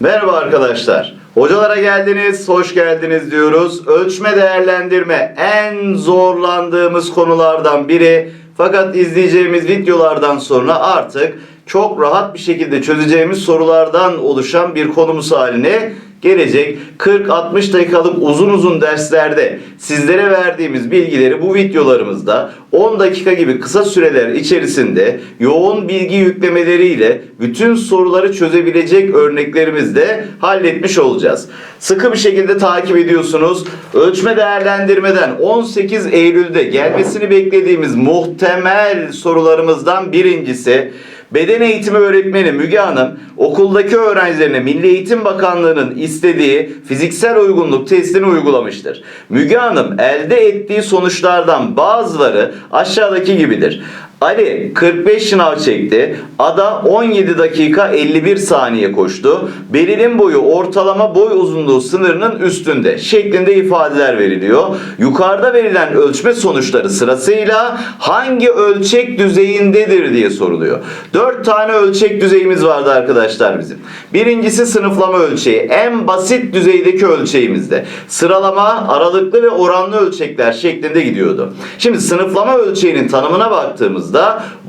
Merhaba arkadaşlar. Hocalara geldiniz, hoş geldiniz diyoruz. Ölçme değerlendirme en zorlandığımız konulardan biri. Fakat izleyeceğimiz videolardan sonra artık çok rahat bir şekilde çözeceğimiz sorulardan oluşan bir konumuz haline gelecek. 40-60 dakikalık uzun uzun derslerde sizlere verdiğimiz bilgileri bu videolarımızda 10 dakika gibi kısa süreler içerisinde yoğun bilgi yüklemeleriyle bütün soruları çözebilecek örneklerimizde halletmiş olacağız. Sıkı bir şekilde takip ediyorsunuz. Ölçme değerlendirmeden 18 Eylül'de gelmesini beklediğimiz muhtemel sorularımızdan birincisi Beden eğitimi öğretmeni Müge Hanım okuldaki öğrencilerine Milli Eğitim Bakanlığı'nın istediği fiziksel uygunluk testini uygulamıştır. Müge Hanım elde ettiği sonuçlardan bazıları aşağıdaki gibidir. Ali 45 şınav çekti. Ada 17 dakika 51 saniye koştu. Beril'in boyu ortalama boy uzunluğu sınırının üstünde şeklinde ifadeler veriliyor. Yukarıda verilen ölçme sonuçları sırasıyla hangi ölçek düzeyindedir diye soruluyor. 4 tane ölçek düzeyimiz vardı arkadaşlar bizim. Birincisi sınıflama ölçeği. En basit düzeydeki ölçeğimizde. Sıralama, aralıklı ve oranlı ölçekler şeklinde gidiyordu. Şimdi sınıflama ölçeğinin tanımına baktığımızda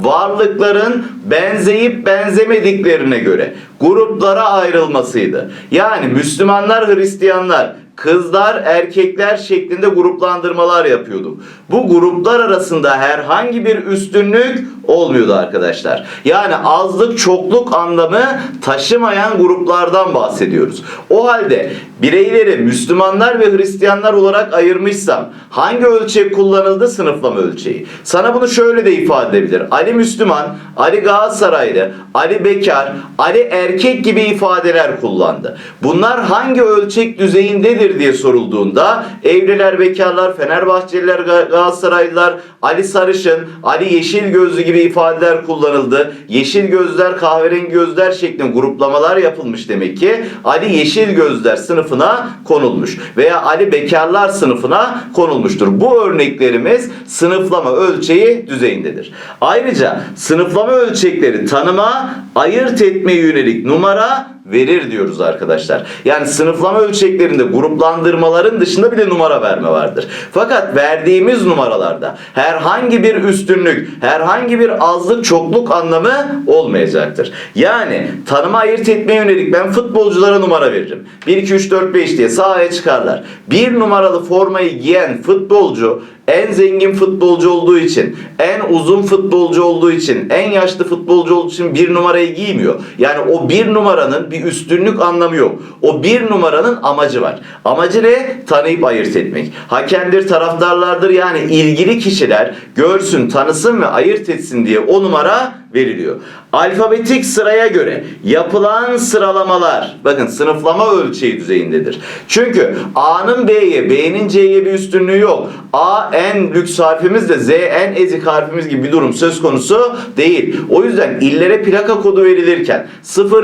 varlıkların benzeyip benzemediklerine göre gruplara ayrılmasıydı. Yani Müslümanlar, Hristiyanlar, kızlar, erkekler şeklinde gruplandırmalar yapıyorduk. Bu gruplar arasında herhangi bir üstünlük olmuyordu arkadaşlar. Yani azlık, çokluk anlamı taşımayan gruplardan bahsediyoruz. O halde bireyleri Müslümanlar ve Hristiyanlar olarak ayırmışsam hangi ölçek kullanıldı? Sınıflama ölçeği. Sana bunu şöyle de ifade edebilir. Ali Müslüman, Ali Galatasaraylı, Ali Bekar, Ali erkek gibi ifadeler kullandı. Bunlar hangi ölçek düzeyindedir diye sorulduğunda evliler, bekarlar, Fenerbahçeliler, Ga- Galatasaraylılar, Ali Sarışın, Ali Yeşil Gözlü gibi ifadeler kullanıldı. Yeşil gözler, kahverengi gözler şeklinde gruplamalar yapılmış demek ki. Ali Yeşil Gözler sınıfına konulmuş veya Ali Bekarlar sınıfına konulmuştur. Bu örneklerimiz sınıflama ölçeği düzeyindedir. Ayrıca sınıflama ölçekleri tanıma, ayırt etmeye yönelik numara verir diyoruz arkadaşlar. Yani sınıflama ölçeklerinde gruplandırmaların dışında bir de numara verme vardır. Fakat verdiğimiz numaralarda herhangi bir üstünlük, herhangi bir azlık, çokluk anlamı olmayacaktır. Yani tanıma ayırt etmeye yönelik ben futbolculara numara veririm. 1, 2, 3, 4, 5 diye sahaya çıkarlar. Bir numaralı formayı giyen futbolcu en zengin futbolcu olduğu için, en uzun futbolcu olduğu için, en yaşlı futbolcu olduğu için bir numarayı giymiyor. Yani o bir numaranın bir üstünlük anlamı yok. O bir numaranın amacı var. Amacı ne? Tanıyıp ayırt etmek. Hakemdir, taraftarlardır yani ilgili kişiler görsün, tanısın ve ayırt etsin diye o numara veriliyor. Alfabetik sıraya göre yapılan sıralamalar bakın sınıflama ölçeği düzeyindedir. Çünkü A'nın B'ye, B'nin C'ye bir üstünlüğü yok. A en lüks harfimizle Z en ezik harfimiz gibi bir durum söz konusu değil. O yüzden illere plaka kodu verilirken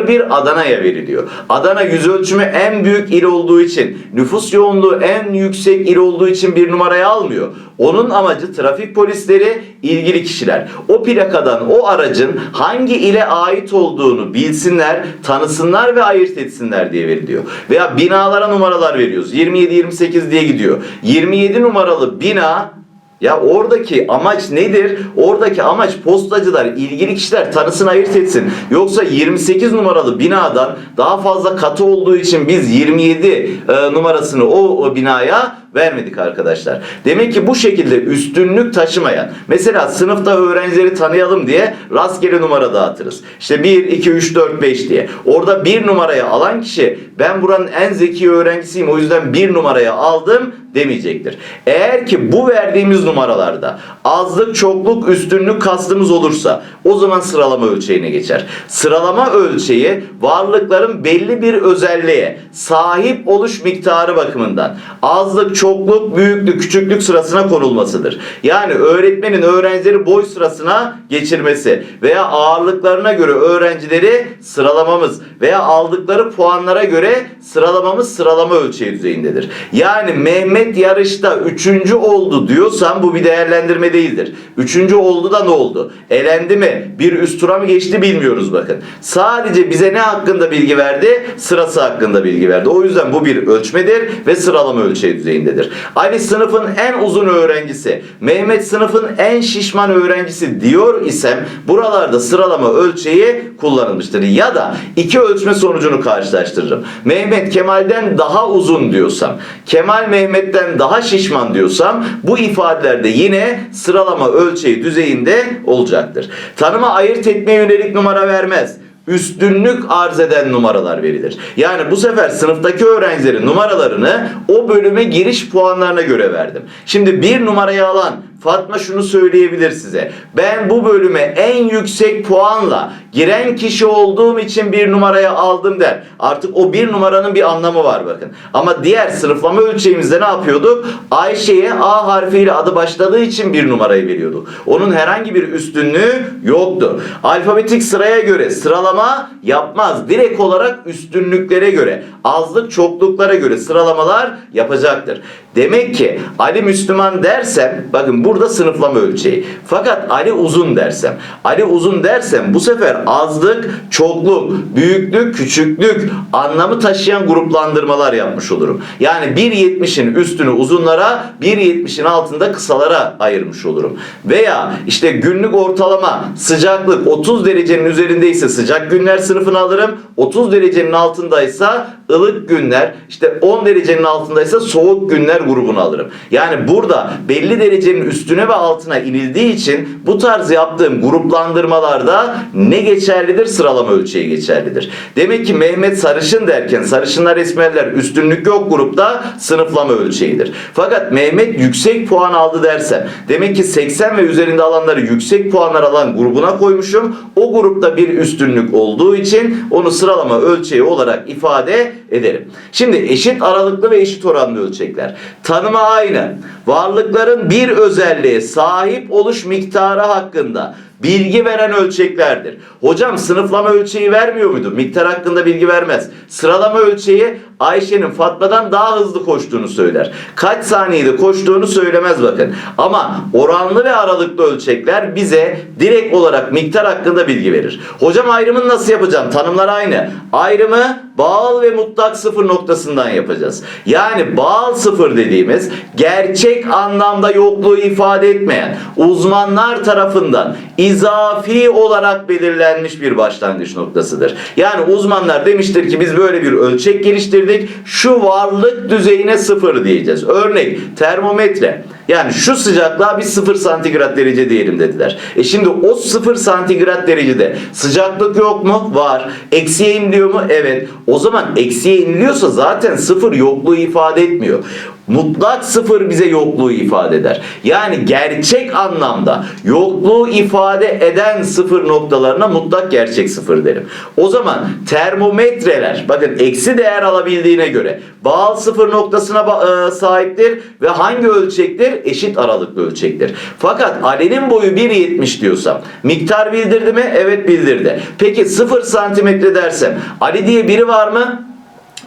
01 Adana'ya veriliyor. Adana yüz ölçümü en büyük il olduğu için, nüfus yoğunluğu en yüksek il olduğu için bir numaraya almıyor. Onun amacı trafik polisleri, ilgili kişiler. O plakadan o aracın hangi ile ait olduğunu bilsinler, tanısınlar ve ayırt etsinler diye veriliyor. Veya binalara numaralar veriyoruz. 27-28 diye gidiyor. 27 numaralı bina ya oradaki amaç nedir? Oradaki amaç postacılar, ilgili kişiler tanısın ayırt etsin. Yoksa 28 numaralı binadan daha fazla katı olduğu için biz 27 e, numarasını o, o binaya vermedik arkadaşlar. Demek ki bu şekilde üstünlük taşımayan, mesela sınıfta öğrencileri tanıyalım diye rastgele numara dağıtırız. İşte 1, 2, 3, 4, 5 diye. Orada bir numaraya alan kişi ben buranın en zeki öğrencisiyim o yüzden bir numaraya aldım demeyecektir. Eğer ki bu verdiğimiz numaralarda azlık, çokluk, üstünlük kastımız olursa o zaman sıralama ölçeğine geçer. Sıralama ölçeği varlıkların belli bir özelliğe sahip oluş miktarı bakımından azlık, çokluk çokluk, büyüklük, küçüklük sırasına konulmasıdır. Yani öğretmenin öğrencileri boy sırasına geçirmesi veya ağırlıklarına göre öğrencileri sıralamamız veya aldıkları puanlara göre sıralamamız sıralama ölçeği düzeyindedir. Yani Mehmet yarışta üçüncü oldu diyorsam bu bir değerlendirme değildir. Üçüncü oldu da ne oldu? Elendi mi? Bir üst tura mı geçti bilmiyoruz bakın. Sadece bize ne hakkında bilgi verdi? Sırası hakkında bilgi verdi. O yüzden bu bir ölçmedir ve sıralama ölçeği düzeyindedir. Ali sınıfın en uzun öğrencisi, Mehmet sınıfın en şişman öğrencisi diyor isem buralarda sıralama ölçeği kullanılmıştır. Ya da iki ölçme sonucunu karşılaştırırım. Mehmet Kemal'den daha uzun diyorsam, Kemal Mehmet'ten daha şişman diyorsam bu ifadelerde yine sıralama ölçeği düzeyinde olacaktır. Tanıma ayırt etmeye yönelik numara vermez üstünlük arz eden numaralar verilir. Yani bu sefer sınıftaki öğrencilerin numaralarını o bölüme giriş puanlarına göre verdim. Şimdi bir numarayı alan Fatma şunu söyleyebilir size. Ben bu bölüme en yüksek puanla giren kişi olduğum için bir numaraya aldım der. Artık o bir numaranın bir anlamı var bakın. Ama diğer sınıflama ölçeğimizde ne yapıyorduk? Ayşe'ye A harfiyle adı başladığı için bir numarayı veriyorduk. Onun herhangi bir üstünlüğü yoktu. Alfabetik sıraya göre sıralama yapmaz. Direkt olarak üstünlüklere göre, azlık çokluklara göre sıralamalar yapacaktır. Demek ki Ali Müslüman dersem, bakın burada sınıflama ölçeği. Fakat Ali uzun dersem, Ali uzun dersem bu sefer azlık, çokluk, büyüklük, küçüklük anlamı taşıyan gruplandırmalar yapmış olurum. Yani 1.70'in üstünü uzunlara, 1.70'in altında kısalara ayırmış olurum. Veya işte günlük ortalama sıcaklık 30 derecenin üzerindeyse sıcak günler sınıfını alırım. 30 derecenin altındaysa ılık günler, işte 10 derecenin altındaysa soğuk günler grubunu alırım. Yani burada belli derecenin üstüne ve altına inildiği için bu tarz yaptığım gruplandırmalarda ne geçerlidir? Sıralama ölçeği geçerlidir. Demek ki Mehmet sarışın derken sarışınlar esmerler üstünlük yok grupta sınıflama ölçeğidir. Fakat Mehmet yüksek puan aldı dersem demek ki 80 ve üzerinde alanları yüksek puanlar alan grubuna koymuşum. O grupta bir üstünlük olduğu için onu sıralama ölçeği olarak ifade ederim. Şimdi eşit aralıklı ve eşit oranlı ölçekler. Tanıma aynı. Varlıkların bir özelliğe sahip oluş miktarı hakkında bilgi veren ölçeklerdir. Hocam sınıflama ölçeği vermiyor muydu? Miktar hakkında bilgi vermez. Sıralama ölçeği Ayşe'nin Fatma'dan daha hızlı koştuğunu söyler. Kaç saniyede koştuğunu söylemez bakın. Ama oranlı ve aralıklı ölçekler bize direkt olarak miktar hakkında bilgi verir. Hocam ayrımını nasıl yapacağım? Tanımlar aynı. Ayrımı bağıl ve mutlak sıfır noktasından yapacağız. Yani bağıl sıfır dediğimiz gerçek anlamda yokluğu ifade etmeyen uzmanlar tarafından izafi olarak belirlenmiş bir başlangıç noktasıdır. Yani uzmanlar demiştir ki biz böyle bir ölçek geliştirdik. Şu varlık düzeyine sıfır diyeceğiz. Örnek termometre. Yani şu sıcaklığa biz 0 santigrat derece diyelim dediler. E şimdi o 0 santigrat derecede sıcaklık yok mu? Var. Eksiye iniliyor mu? Evet. O zaman eksiye iniliyorsa zaten sıfır yokluğu ifade etmiyor. Mutlak sıfır bize yokluğu ifade eder. Yani gerçek anlamda yokluğu ifade eden sıfır noktalarına mutlak gerçek sıfır derim. O zaman termometreler bakın eksi değer alabildiğine göre bağıl sıfır noktasına e, sahiptir ve hangi ölçektir? Eşit aralıklı ölçektir. Fakat alenin boyu 1.70 diyorsam miktar bildirdi mi? Evet bildirdi. Peki 0 santimetre dersem Ali diye biri var mı?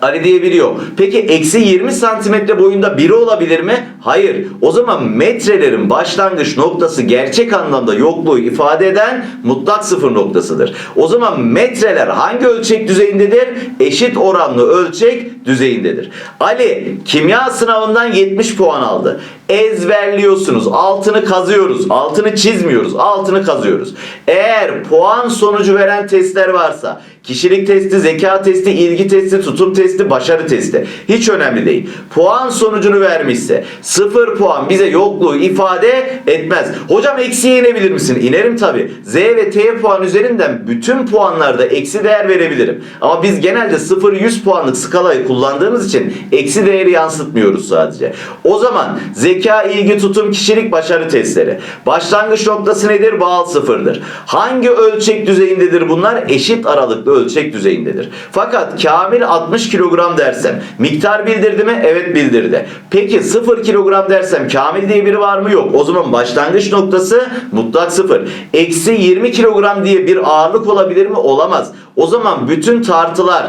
Ali diye biri yok. Peki eksi 20 santimetre boyunda biri olabilir mi? Hayır. O zaman metrelerin başlangıç noktası gerçek anlamda yokluğu ifade eden mutlak sıfır noktasıdır. O zaman metreler hangi ölçek düzeyindedir? Eşit oranlı ölçek düzeyindedir. Ali kimya sınavından 70 puan aldı. Ezberliyorsunuz. Altını kazıyoruz. Altını çizmiyoruz. Altını kazıyoruz. Eğer puan sonucu veren testler varsa kişilik testi, zeka testi, ilgi testi, tutum testi, başarı testi. Hiç önemli değil. Puan sonucunu vermişse 0 puan bize yokluğu ifade etmez. Hocam eksiye inebilir misin? İnerim tabi. Z ve T puan üzerinden bütün puanlarda eksi değer verebilirim. Ama biz genelde 0-100 puanlık skalayı kullandığımız için eksi değeri yansıtmıyoruz sadece. O zaman zeka, ilgi, tutum, kişilik, başarı testleri. Başlangıç noktası nedir? Bağıl sıfırdır. Hangi ölçek düzeyindedir bunlar? Eşit aralıklı aralıklı ölçek düzeyindedir. Fakat kamil 60 kilogram dersem miktar bildirdi mi? Evet bildirdi. Peki 0 kilogram dersem kamil diye biri var mı? Yok. O zaman başlangıç noktası mutlak sıfır. Eksi 20 kilogram diye bir ağırlık olabilir mi? Olamaz. O zaman bütün tartılar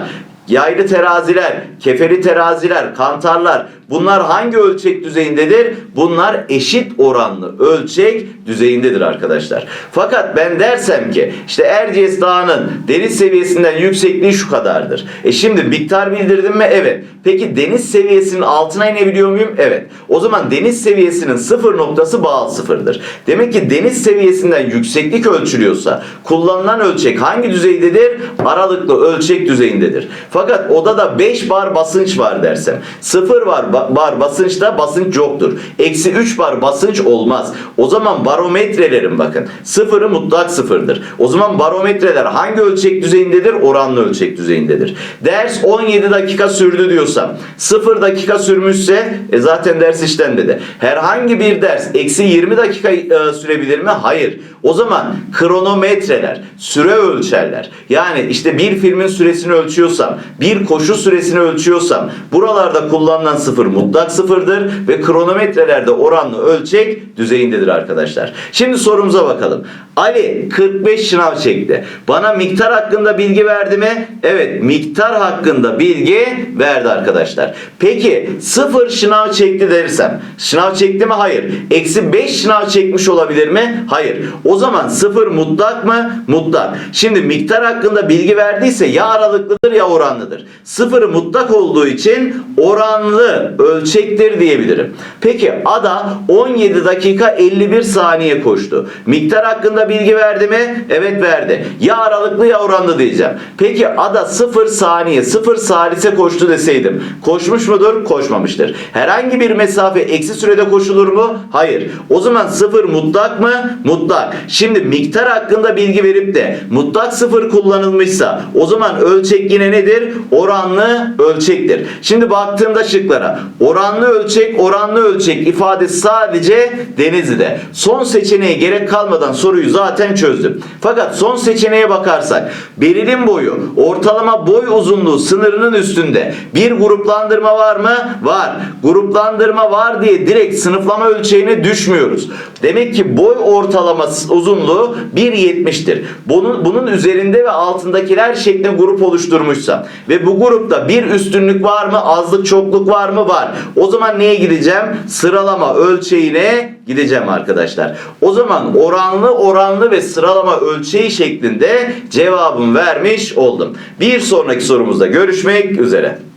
Yaylı teraziler, keferi teraziler, kantarlar bunlar hangi ölçek düzeyindedir? Bunlar eşit oranlı ölçek düzeyindedir arkadaşlar. Fakat ben dersem ki işte Erciyes Dağı'nın deniz seviyesinden yüksekliği şu kadardır. E şimdi miktar bildirdim mi? Evet. Peki deniz seviyesinin altına inebiliyor muyum? Evet. O zaman deniz seviyesinin sıfır noktası bağıl sıfırdır. Demek ki deniz seviyesinden yükseklik ölçülüyorsa kullanılan ölçek hangi düzeydedir? Aralıklı ölçek düzeyindedir. Fakat odada 5 bar basınç var dersem 0 var ba- bar basınçta basınç yoktur. Eksi 3 bar basınç olmaz. O zaman barometrelerin bakın sıfırı mutlak sıfırdır. O zaman barometreler hangi ölçek düzeyindedir? Oranlı ölçek düzeyindedir. Ders 17 dakika sürdü diyorsam 0 dakika sürmüşse e zaten ders işlenmedi. Herhangi bir ders eksi 20 dakika e, sürebilir mi? Hayır. O zaman kronometreler, süre ölçerler. Yani işte bir filmin süresini ölçüyorsam, bir koşu süresini ölçüyorsam buralarda kullanılan sıfır mutlak sıfırdır ve kronometrelerde oranlı ölçek düzeyindedir arkadaşlar. Şimdi sorumuza bakalım. Ali 45 şınav çekti. Bana miktar hakkında bilgi verdi mi? Evet, miktar hakkında bilgi verdi arkadaşlar. Peki sıfır şınav çekti dersem, şınav çekti mi? Hayır. Eksi 5 şınav çekmiş olabilir mi? Hayır. O zaman sıfır mutlak mı? Mutlak. Şimdi miktar hakkında bilgi verdiyse ya aralıklıdır ya oranlıdır. Sıfırı mutlak olduğu için oranlı ölçektir diyebilirim. Peki Ada 17 dakika 51 saniye koştu. Miktar hakkında bilgi verdi mi? Evet verdi. Ya aralıklı ya oranlı diyeceğim. Peki Ada 0 saniye 0 salise koştu deseydim. Koşmuş mudur? Koşmamıştır. Herhangi bir mesafe eksi sürede koşulur mu? Hayır. O zaman 0 mutlak mı? Mutlak. Şimdi miktar hakkında bilgi verip de mutlak 0 kullanılmışsa o zaman ölçek yine nedir? Oranlı ölçektir. Şimdi baktığımda şıklara oranlı ölçek oranlı ölçek ifadesi sadece Denizli'de. Son seçeneğe gerek kalmadan soruyu zaten çözdüm. Fakat son seçeneğe bakarsak belirli boyu ortalama boy uzunluğu sınırının üstünde bir gruplandırma var mı? Var. Gruplandırma var diye direkt sınıflama ölçeğine düşmüyoruz. Demek ki boy ortalaması uzunluğu 1.70'tir. Bunun, bunun üzerinde ve altındakiler şeklinde grup oluşturmuşsam ve bu grupta bir üstünlük var mı? Azlık çokluk var mı? Var. O zaman neye gideceğim? Sıralama ölçeğine gideceğim arkadaşlar. O zaman oranlı oranlı ve sıralama ölçeği şeklinde cevabımı vermiş oldum. Bir sonraki sorumuzda görüşmek üzere.